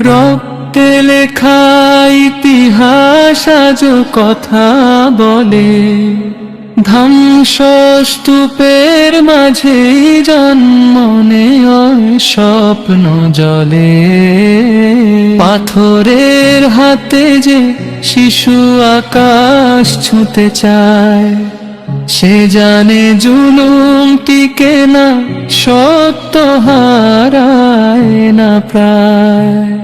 রক্তে লেখা ইতিহাস আজ কথা বলে। ধ্বংসস্তূপের মাঝে জন্মনে স্বপ্ন জলে। পাথরের হাতে যে শিশু আকাশ ছুঁতে চায়। সে জানে জুলুম টিকে না সত্য হারায় না প্রায়।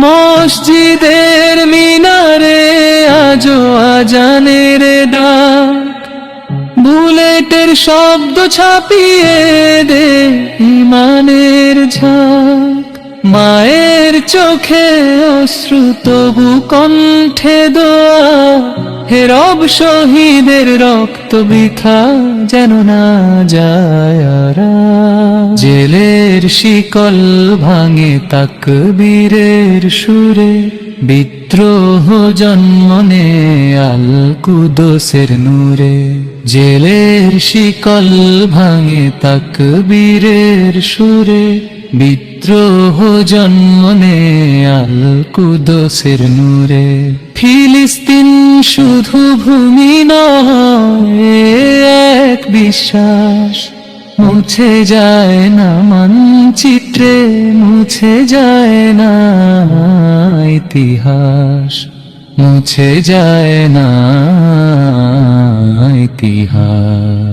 মসজিদের মিনারে আজো আজানের ডাক। বুলেটের শব্দ ছাপিয়ে দে ইমানের ঝাঁক। মায়ের চোখে অশ্রু তবু কণ্ঠে দোয়া। হে রব শহীদের রক্ত বৃথা যেন না যায়। জেলের শিকল ভাঙে তাকবীরের সুরে, বিদ্রোহ জন্মনে আল কুদোসের নূরে জেলের শিকল ভাঙে তাকবীরের সুরে, বিদ্রোহ জন্মনে আল কুদোসের নূরে ফিলিস্তিন শুধু ভূমি নয়, এক বিশ্বাস। মুছে যায় না মানচিত্রে, মুছে যায় না ইতিহাস। মুছে যায় না ইতিহাস।